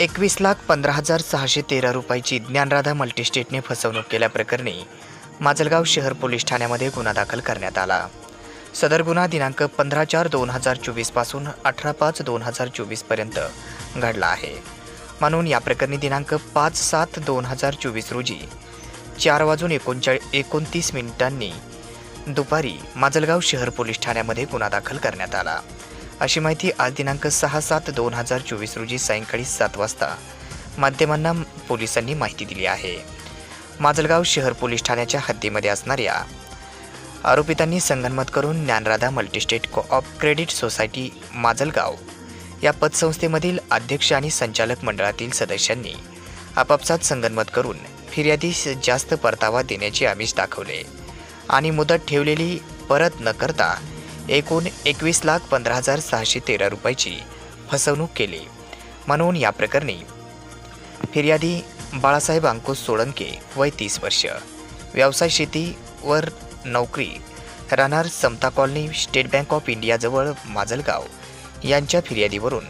एकवीस लाख पंधरा हजार सहाशे तेरा रुपयाची ज्ञानराधा मल्टीस्टेटने फसवणूक केल्याप्रकरणी माजलगाव शहर पोलीस ठाण्यामध्ये गुन्हा दाखल करण्यात आला. सदर गुन्हा दिनांक पंधरा चार दोन हजार चोवीसपासून अठरा पाच दोन हजार चोवीसपर्यंत घडला आहे. म्हणून या प्रकरणी दिनांक पाच सात दोन हजार चोवीस रोजी चार वाजून एकोणचाळीस एकोणतीस मिनिटांनी दुपारी माजलगाव शहर पोलीस ठाण्यामध्ये गुन्हा दाखल करण्यात आला. अशी माहिती आज दिनांक सहा सात दोन हजार चोवीस रोजी सायंकाळी सात वाजता माध्यमांना पोलिसांनी माहिती दिली आहे. माजलगाव शहर पोलीस ठाण्याच्या हद्दीमध्ये असणाऱ्या आरोपितांनी संगनमत करून Dnyanradha multistate coop credit society Majalgaon या पतसंस्थेमधील अध्यक्ष आणि संचालक मंडळातील सदस्यांनी आपापसात संगनमत करून फिर्यादीस जास्त परतावा देण्याचे आमिष दाखवले आणि मुदत ठेवलेली परत न करता एकूण एकवीस लाख पंधरा हजार सहाशे तेरा रुपयाची फसवणूक केली. म्हणून या प्रकरणी फिर्यादी बाळासाहेब अंकुश सोळंके वय तीस वर्ष व्यवसाय शेतीवर नोकरी राहणार Samata colony state bank of इंडियाजवळ Majalgaon यांच्या फिर्यादीवरून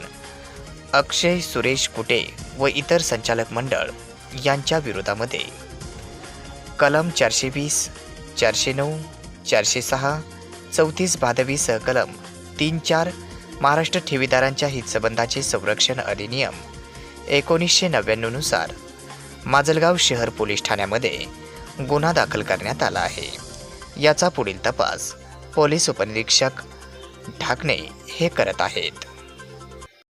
अक्षय सुरेश कुटे व इतर संचालक मंडळ यांच्या विरोधामध्ये कलम चारशे वीस चारशे नऊ चारशे सहा चौतीस भादवी सहकलम तीन चार महाराष्ट्र ठेवीदारांच्या हितसंबंधाचे संरक्षण अधिनियम एकोणीसशे नव्याण्णवनुसार माजलगाव शहर पोलीस ठाण्यामध्ये गुन्हा दाखल करण्यात आला आहे. याचा पुढील तपास पोलीस उपनिरीक्षक ढाकणे हे करत आहेत.